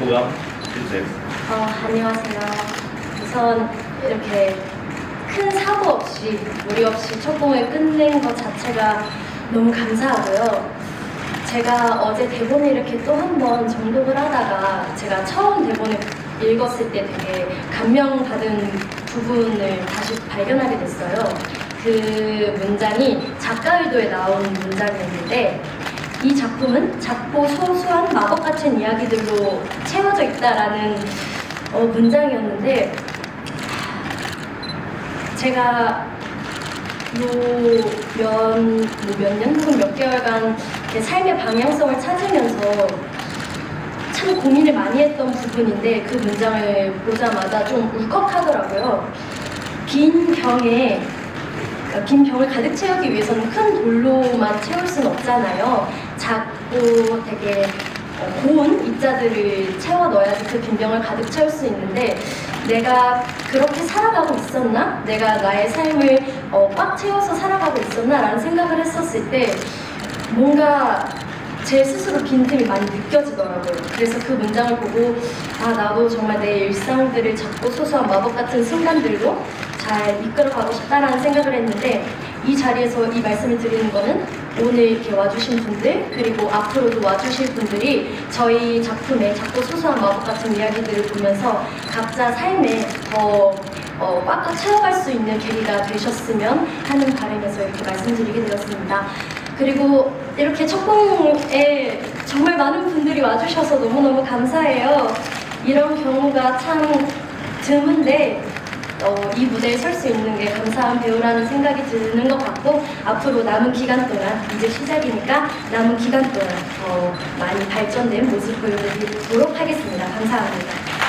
소감 해주세요. 어, 안녕하세요. 우선 이렇게 큰 사고 없이 무리 없이 첫 공을 끝낸 것 자체가 너무 감사하고요. 제가 어제 대본을 이렇게 또 한 번 정독을 하다가 제가 처음 대본을 읽었을 때 되게 감명받은 부분을 다시 발견하게 됐어요. 그 문장이 작가 의도에 나온 문장이었는데 이 작품은 작고 소소한 마법 같은 이야기들로 채워져 있다라는 어, 문장이었는데 제가 뭐몇년 혹은 몇 개월간 제 삶의 방향성을 찾으면서 참 고민을 많이 했던 부분인데 그 문장을 보자마자 좀 울컥하더라고요. 빈 병에 그러니까 빈 병을 가득 채우기 위해서는 큰 돌로만 채울 수는 없잖아요. 작고 되게 어, 고운 입자들을 채워 넣어야지 그 빈 병을 가득 채울 수 있는데 내가 그렇게 살아가고 있었나? 내가 나의 삶을 어, 꽉 채워서 살아가고 있었나? 라는 생각을 했었을 때 뭔가 제 스스로 빈틈이 많이 느껴지더라고요. 그래서 그 문장을 보고 아 나도 정말 내 일상들을 작고 소소한 마법 같은 순간들로 잘 이끌어가고 싶다라는 생각을 했는데 이 자리에서 이 말씀을 드리는 거는 오늘 이렇게 와주신 분들 그리고 앞으로도 와주실 분들이 저희 작품의 작고 소소한 마법 같은 이야기들을 보면서 각자 삶에 더 어, 꽉꽉 채워갈 수 있는 계기가 되셨으면 하는 바람에서 이렇게 말씀드리게 되었습니다. 그리고 이렇게 첫 공에 정말 많은 분들이 와주셔서 너무너무 감사해요. 이런 경우가 참 드문데 어, 이 무대에 설 수 있는 게 감사한 배우라는 생각이 드는 것 같고 앞으로 남은 기간 동안 이제 시작이니까 남은 기간 동안 더 많이 발전된 모습 보여드리도록 하겠습니다. 감사합니다.